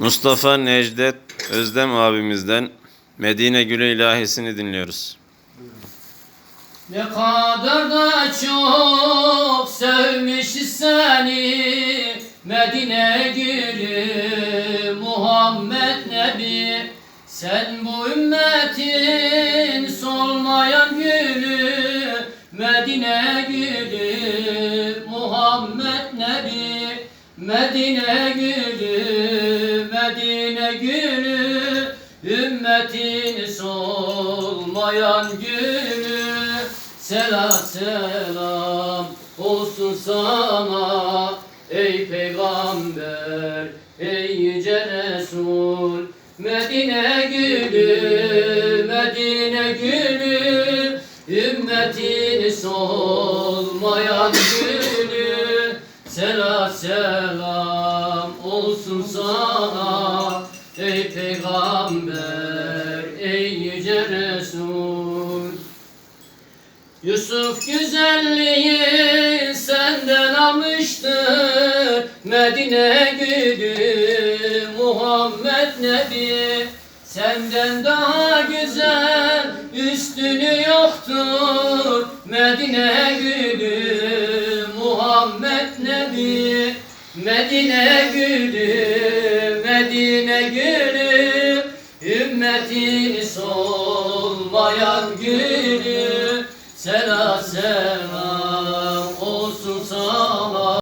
Mustafa Necdet Özdem abimizden Medine Gülü ilahisini dinliyoruz. Ne kadar da çok sevmiş seni Medine gülü Muhammed Nebi Sen bu ümmetin solmayan gülü Medine gülü Muhammed Nebi Medine gülü Gülü Ümmetin solmayan gülü Selam selam olsun sana Ey peygamber, ey yüce Resul. Medine gülü, Medine gülü Ümmetin solmayan gülü Selam selam olsun sana Ey peygamber, ey yüce Resul. Yusuf güzelliği senden almıştır. Medine gülü Muhammed Nebi. Senden daha güzel üstünü yoktur. Medine gülü Muhammed Nebi. Medine gülü Medine gülü Ümmetin solmayan gülü. Selam selam